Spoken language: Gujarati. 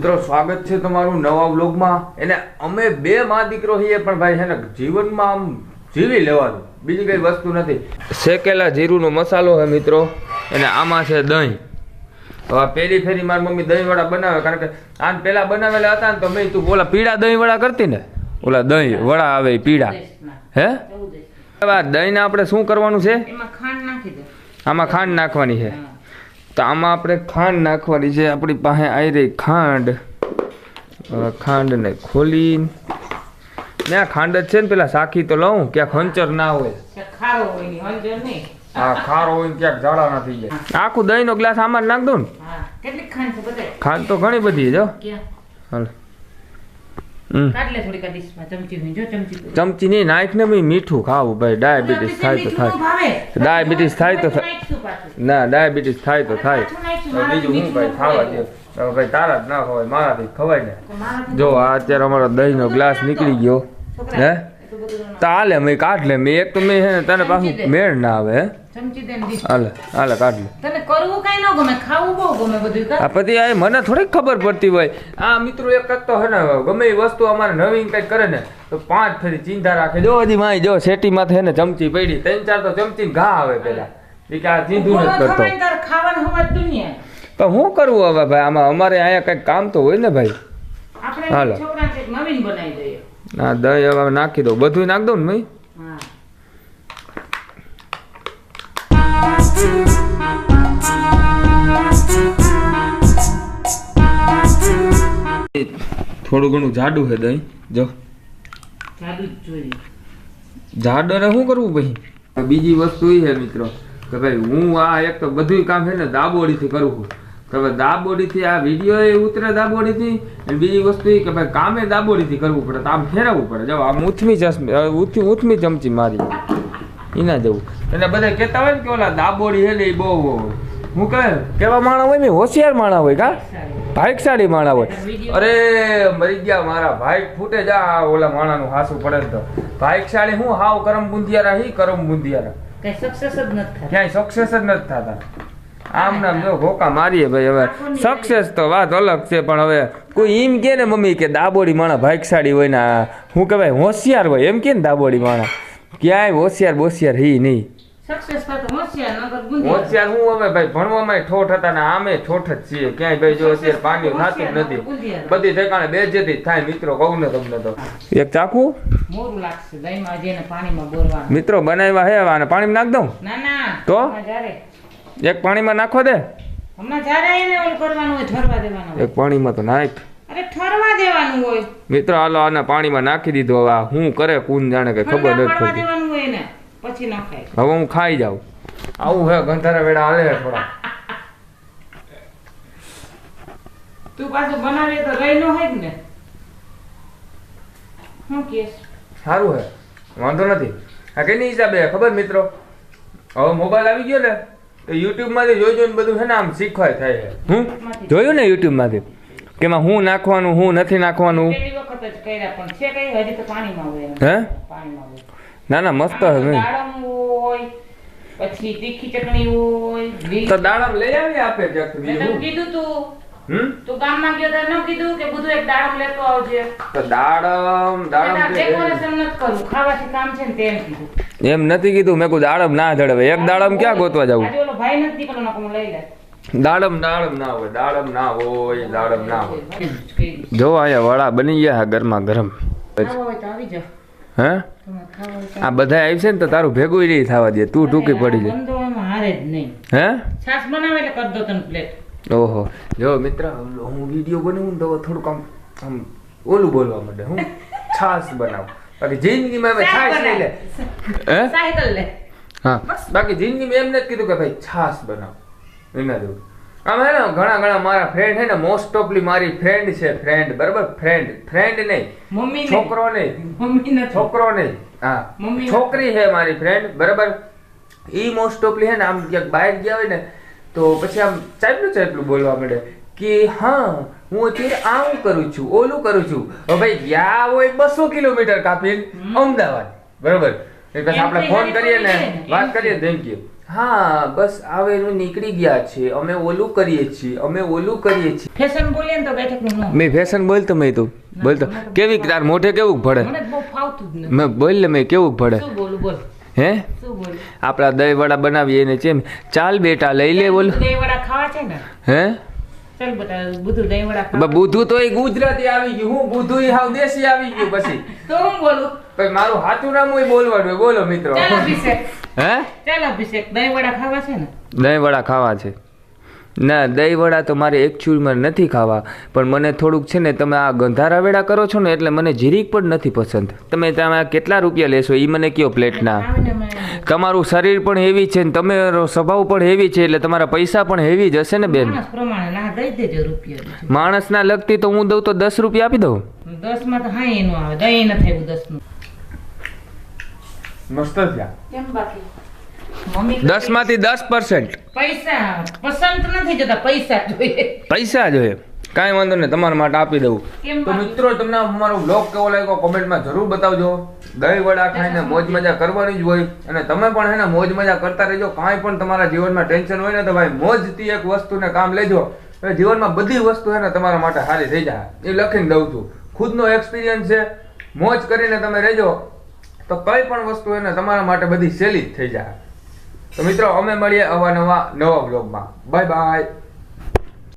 સ્વાગત છે તમારું નવા વ્લોગમાં. એને અમે બે માં દીકરો છીએ પણ ભાઈ છે ને જીવનમાં આમ જીવી લેવાનું. બીજી કઈ વસ્તુ નથી. શેકેલા જીરુંનો મસાલો છે મિત્રો અને આમાં છે દહીં. હવે પેલી ફેરી મારી મમ્મી દહીં વડા બનાવે કારણ કે આન પેલા બનાવેલા હતા ને તો મેં તું ઓલા પીળા દહીં વડા કરતી ને? ઓલા દહીં વડા આવે પીળા. હે? દહીં ને આપણે શું કરવાનું છે? આમાં ખાંડ નાખવાની છે. તો આમાં આપણે ખાંડ નાખવાની છે. આપણી પાસે આવી રહી ખાંડ. ખાંડને ખોલી ને આ ખાંડ જ છે ને પેલા સાખી તો લઉં ક્યાંક હંચર ના હોય. હા ખારો હોયની ને ક્યાંક ઝાડા ના થઈ જાય. આખું દહીંનો ગ્લાસ આમાં નાખ દઉં ને. ખાંડ તો ઘણી બધી છે જો હાલ હમ કાઢ લે થોડીક આ ડીશમાં ચમચી નહીં નાખ ને ભાઈ મીઠું ખાવું ભાઈ. ડાયાબિટીસ થાય તો થાય. ડાયાબિટીસ થાય તો થાય. ના ડાયાબિટીસ થાય તો થાય. બીજું હું મીઠું ભાઈ ખાવા. દે ભાઈ તારા જ ના ખવાય મારાથી ખવાય ને. જો આ અત્યારે અમારો દહીંનો ગ્લાસ નીકળી ગયો. હે? એટલું તો હાલે મેં કાઢ લે મેં. એક તો મેં તને પાછું મેળ ના આવે હે? ચમચી દે હાલે હાલે કાઢ લે. તને કરવું કઈ ન ગમે ખાવું બહુ ગમે બધું આ પછી આ મને થોડીક ખબર પડતી હોય. આ મિત્રો એક જ તો હે ને ગમે એ વસ્તુ અમારે નવીન કંઈક કરે ને તો પાંચ ફરી ચિંતા રાખે. જો હજી માય જો શેટી માથે ને ચમચી પડી ત્રણ ચાર તો ચમચી ઘા આવે પેલા. એ કે આ ચીંધું નથી કરતો. ખાવાનું પણ શું કરવું હવે ભાઈ? આમાં અમારે અહીંયા કંઈક કામ તો હોય ને ભાઈ? આપણે હાલો. કંઈક નવીન બનાવી દઈએ. ના દહીં હવે નાખી દઉં. બધું નાખ દઉં ને ભાઈ થોડું ઘણું જાડું છે દહીં. જો. જાડરે શું કરવું પછી બીજી વસ્તુ એ છે મિત્રો કે ભાઈ હું આ એક તો બધું કામ છે ને દાબોડીથી કરું છું. કે ભાઈ દાબોડીથી આ વીડિયો એ ઉતરે દાબોડીથી અને બીજી વસ્તુ એ કે ભાઈ કામે દાબોડીથી કરવું પડે તો આમ ફેરવવું પડે. જો આમ ઉથમી ચશ્મી ઉથમી ચમચી મારી. એના જવું. એટલે બધા કહેતા હોય ને કે ઓલા દાબોડી હેલી બહુ હું કહે કેવા માણા હોય ને હોશિયાર માણા હોય કા? ભાઈકશાળી માણા હોય. અરે મરી ગયા મારા ભાઈ ફૂટે જા ઓલા માણાનું હાસું પડે તો. ભાઈકશાળી હું હાવ કરમ બુંધિયારા હી કરમ બુંધિયારા કઈ સક્સેસ જ નથી થતા. ક્યાંય સક્સેસ જ નથી થતા. આમ નામ જો ઘોકા મારીએ ભાઈ હવે. સક્સેસ તો વાત અલગ છે પણ હવે કોઈ એમ કે ને મમ્મી કે દાબોડી માણા ભાઈકશાળી હોય ને હું કહેવાય હોશિયાર હોય. એમ કે ને દાબોડી માણા. ક્યાંય હોશિયાર બોશિયાર હી નહીં. હોશિયાર હું હવે ભાઈ ભણવામાં ઠોઠ હતા ને આમે ઠોઠ જ છીએ. ક્યાંય ભાઈ જો અત્યારે પાણી થતું જ નથી. બધી ઠેકાણે બેજેતી થાય મિત્રો કહું ને તમને તો. એક ચાકુ? મોરું લાગશે દહીંમાં જેને પાણીમાં બોરવાનું. મિત્રો બનાવ્યા હે અને પાણીમાં નાખ દઉં? ના ના. તો? એક પાણીમાં નાખો દે? હમણાં જ્યારે એને ઓલું કરવાનું હોય ઠરવા દેવાનું એક પાણીમાં તો નાખ. અરે ઠરવા દેવાનું હોય. મિત્રો હાલો આને પાણીમાં નાખી દીધો હવે આ. શું કરે કુન જાણે કે ખબર નથી પડતી. દેવાનું હોય ખાય હવે હું ખાઈ જાઉં. આવું હે ગંધારા વેડા હાલે થોડા. તું પાછું બનાવીએ તો રહી નો હોય ને. હું કેસ? સારું હે વાંધો નથી. આ કેની હિસાબે ખબર મિત્રો? હવે મોબાઈલ આવી ગયો ને એ યુટ્યુબમાંથી જોઈ જોઈને બધું છે ને આમ શીખવાય થાય છે હું જોયું ને યુટ્યુબમાંથી કે હું નાખવાનું હું નથી નાખવાનું? પેલી વખત જ કર્યા પણ છે કઈ હજી તો પાણીમાં હોય હે? પાણીમાં હોય. ના ના મસ્ત હશે હોય પછી તીખી ચટણી હોય તો દાડમ લઈ આવી આપે જક મેં કીધું તું. હમ? તું ગામમાં ગયો ત્યારે ન કીધું કે બધું એક દાડમ લેતો આવજે. તો દાડમ દાડમ ડેકોરેશન નથી કરવું ખાવાથી કામ છે ને તેમ કીધું. એમ નથી કીધું મેં કોઈ દાડમ ના જડવે એક દાડમ ક્યાં ગોતવા જવું? આજે ઓલો ભાઈ નથી નીકળ્યો નકર લઈ લે દાડમ દાડમ ના હોય દાડમ ના હોય દાડમ ના હોય. જો અહીંયા વડા બની ગયા ગરમા. ગરમ ખાવા આવી જાઓ. હે? આ બધા આવશે ને તો તારું ભેગું નહીં થવા દે. તું ટૂંકી પડી જાય. હે? છાશ બનાવે એટલે કરી દો તને પ્લેટ ઓહો. જો મિત્ર હું વીડિયો બનાવું તો થોડુંક આમ આમ ઓલું બોલવા માંડે. હું છાસ બનાવું. બાકી જિંદગીમાં હવે છાશ નહીં લે. હે? સાયકલ લે. હા. બાકી જિંદગીમાં એમ નથી કીધું કે ભાઈ છાસ બનાવ. એના જેવું. આમ ને ઘણા ઘણા મારા ફ્રેન્ડ હે ને મોસ્ટ ઓફલી મારી ફ્રેન્ડ છે ફ્રેન્ડ બરાબર? ફ્રેન્ડ ફ્રેન્ડ નહીં. મમ્મી છોકરો નહીં. મમ્મી છોકરો નહીં. હા. મમ્મી- છોકરી છે મારી ફ્રેન્ડ બરાબર? ઈ મોસ્ટ ઓફલી હે ને આમ ક્યાંક બહાર ગયા હોય ને તો પછી આમ ચાપલું ચાપલું બોલવા મળે કે હા હું અત્યારે આવું કરું છું ઓલું કરું છું. હવે ભાઈ ગયા હોય બસો કિલોમીટર કાપીને અમદાવાદ. બરાબર? આપણે ફોન કરીએ ને, વાત કરીએ થેન્ક યુ હા બસ આવેલું નીકળી ગયા છે. અમે ઓલું કરીએ છીએ અમે ઓલું કરીએ છીએ. ફેશન બોલીએ તો બેઠકનું. મેં ફેશન બોલતો મેં તું બોલતો કેવી તાર મોઢે કેવું ભળે? મને બહુ ફાવતું જ નથી. મેં બોલ લે મેં કેવું ભળે? શું બોલું બોલ. હે? શું બોલું? આપણા દહીં વડા બનાવીએ ને છે ચાલ બેટા લઈ લે બોલ દહીં વડા ખાવા છે ને? હે? ચાલ બેટા બધું દહીં વડા ખાવા બુધું તો એ ગુજરાતી આવી ગયું. હું બુધું હાવ દેશી આવી ગયું પછી. તો હું બોલું? પછી મારું સાચું નામ હોય બોલવાનું બોલો મિત્રો. ચાલ હે? ચાલ અભિષેક દહીં વડા ખાવા છે ને? દહીં વડા ખાવા છે. ના દહીં વડા તો મારે એકચ્યુઅલમાં નથી ખાવા પણ મને થોડુંક છે ને તમે આ ગંધારા વેડા કરો છો ને એટલે મને જીરીક પણ નથી પસંદ. તમે તમે કેટલા રૂપિયા લેશો એ મને કયો પ્લેટના? તમારું શરીર પણ હેવી છે ને તમારો સ્વભાવ પણ હેવી છે એટલે તમારા પૈસા પણ હેવી જ હશે ને બેન. માણસના લગતી તો હું દઉં તો દસ રૂપિયા આપી દઉં? દસમાં તો હા એનું આવે દહીં નથી આવ્યું દસનું મસ્ત થયા કેમ બાકી? મમ્મી દસમાંથી દસ પર્સન્ટ પૈસા પસંદ નથી જતા પૈસા જોઈએ. પૈસા જોઈએ. કાંઈ વાંધો નહીં તમારા માટે આપી દઉં. તો મિત્રો તમને અમારો બ્લોગ કેવો લાગ્યો કોમેન્ટમાં જરૂર બતાવજો. દહીં વડા ખાઈને મોજ મજા કરવાની જ હોય. અને તમે પણ એને મોજ મજા કરતા રહેજો. કાંઈ પણ તમારા જીવનમાં ટેન્શન હોય ને તો ભાઈ મોજથી એક વસ્તુને કામ લેજો. એટલે જીવનમાં બધી વસ્તુ છે ને તમારા માટે સારી થઈ જાય. એ લખીને દઉં છું. ખુદનો એક્સપિરિયન્સ છે. મોજ કરીને તમે રહેજો. તો કઈ પણ વસ્તુ એને તમારા માટે બધી સહેલી જ થઈ જાય. તો મિત્રો, અમે મળીએ અવાનવા નવા બ્લોગમાં બાય બાય